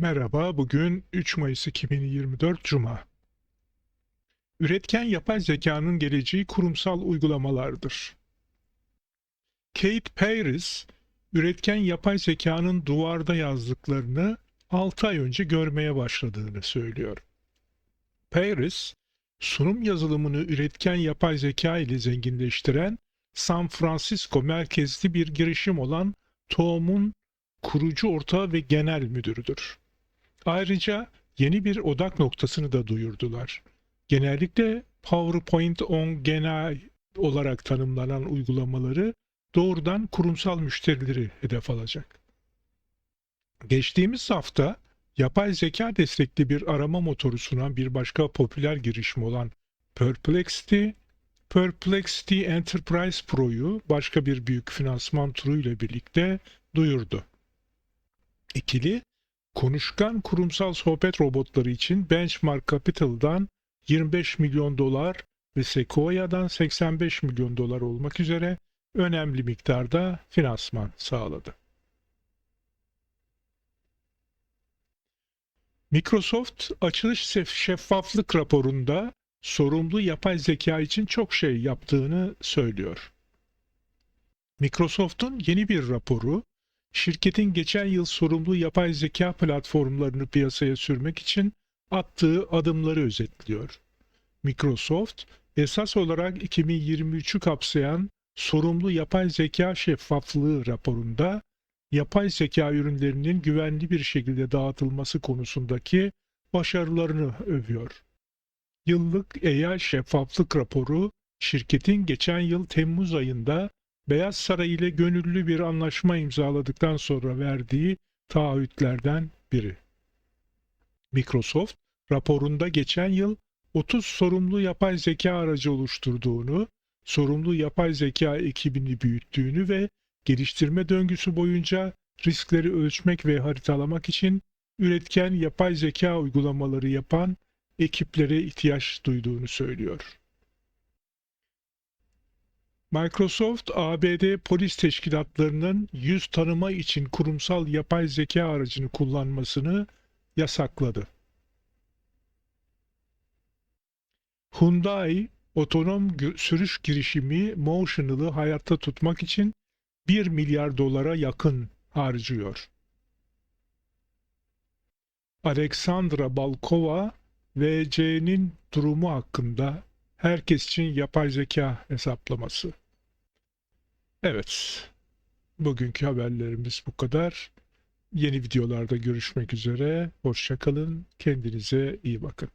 Merhaba, bugün 3 Mayıs 2024 Cuma. Üretken yapay zekanın geleceği kurumsal uygulamalardır. Kate Paris, üretken yapay zekanın duvarda yazdıklarını 6 ay önce görmeye başladığını söylüyor. Paris, sunum yazılımını üretken yapay zeka ile zenginleştiren San Francisco merkezli bir girişim olan TOM'un kurucu ortağı ve genel müdürüdür. Ayrıca yeni bir odak noktasını da duyurdular. Genellikle PowerPoint on genel olarak tanımlanan uygulamaları doğrudan kurumsal müşterileri hedef alacak. Geçtiğimiz hafta yapay zeka destekli bir arama motoru sunan bir başka popüler girişim olan Perplexity, Perplexity Enterprise Pro'yu başka bir büyük finansman turuyla birlikte duyurdu. İkili, konuşkan kurumsal sohbet robotları için Benchmark Capital'dan 25 milyon dolar ve Sequoia'dan 85 milyon dolar olmak üzere önemli miktarda finansman sağladı. Microsoft açılış şef- şeffaflık raporunda sorumlu yapay zeka için çok şey yaptığını söylüyor. Microsoft'un yeni bir raporu şirketin geçen yıl sorumlu yapay zeka platformlarını piyasaya sürmek için attığı adımları özetliyor. Microsoft esas olarak 2023'ü kapsayan sorumlu yapay zeka şeffaflığı raporunda yapay zeka ürünlerinin güvenli bir şekilde dağıtılması konusundaki başarılarını övüyor. Yıllık AI şeffaflık raporu şirketin geçen yıl Temmuz ayında Beyaz Saray ile gönüllü bir anlaşma imzaladıktan sonra verdiği taahhütlerden biri. Microsoft raporunda geçen yıl 30 sorumlu yapay zeka aracı oluşturduğunu, sorumlu yapay zeka ekibini büyüttüğünü ve geliştirme döngüsü boyunca riskleri ölçmek ve haritalamak için üretken yapay zeka uygulamaları yapan ekiplere ihtiyaç duyduğunu söylüyor. Microsoft, ABD polis teşkilatlarının yüz tanıma için kurumsal yapay zeka aracını kullanmasını yasakladı. Hyundai, otonom sürüş girişimi Motional'ı hayatta tutmak için 1 milyar dolara yakın harcıyor. Alexandra Balkova, VC'nin durumu hakkında herkes için yapay zeka hesaplaması. Evet, bugünkü haberlerimiz bu kadar. Yeni videolarda görüşmek üzere. Hoşçakalın, kendinize iyi bakın.